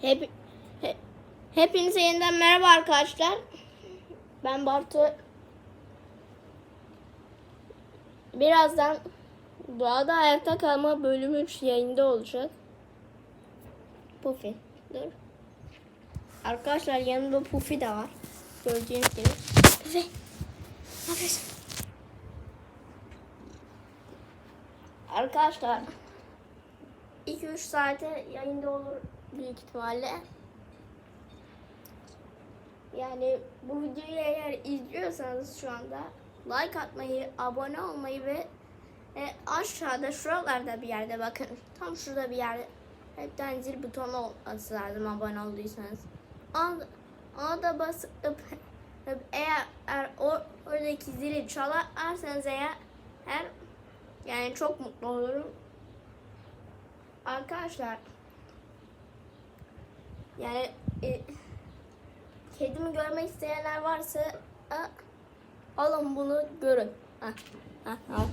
Hep, he- hepinize yeniden merhaba arkadaşlar. Ben Bartu. Birazdan Doğada Hayatta Kalma bölümü 3 yayında olacak. Puffy. Dur. Arkadaşlar yanımda Puffy de var. Gördüğünüz gibi. Puffy. Ne yapıyorsun? Arkadaşlar 2-3 saate yayında olur büyük ihtimalle. Yani bu videoyu eğer izliyorsanız şu anda like atmayı, abone olmayı ve e, aşağıda şuralarda bir yerde bakın. Tam şurada bir yerde hepten zil butonu olması lazım abone olduysanız. Ona, da basıp eğer, eğer oradaki zili çalarsanız eğer her yani çok mutlu olurum. Arkadaşlar yani e, kedimi görmek isteyenler varsa a, alın bunu görün. Ha, ha, al.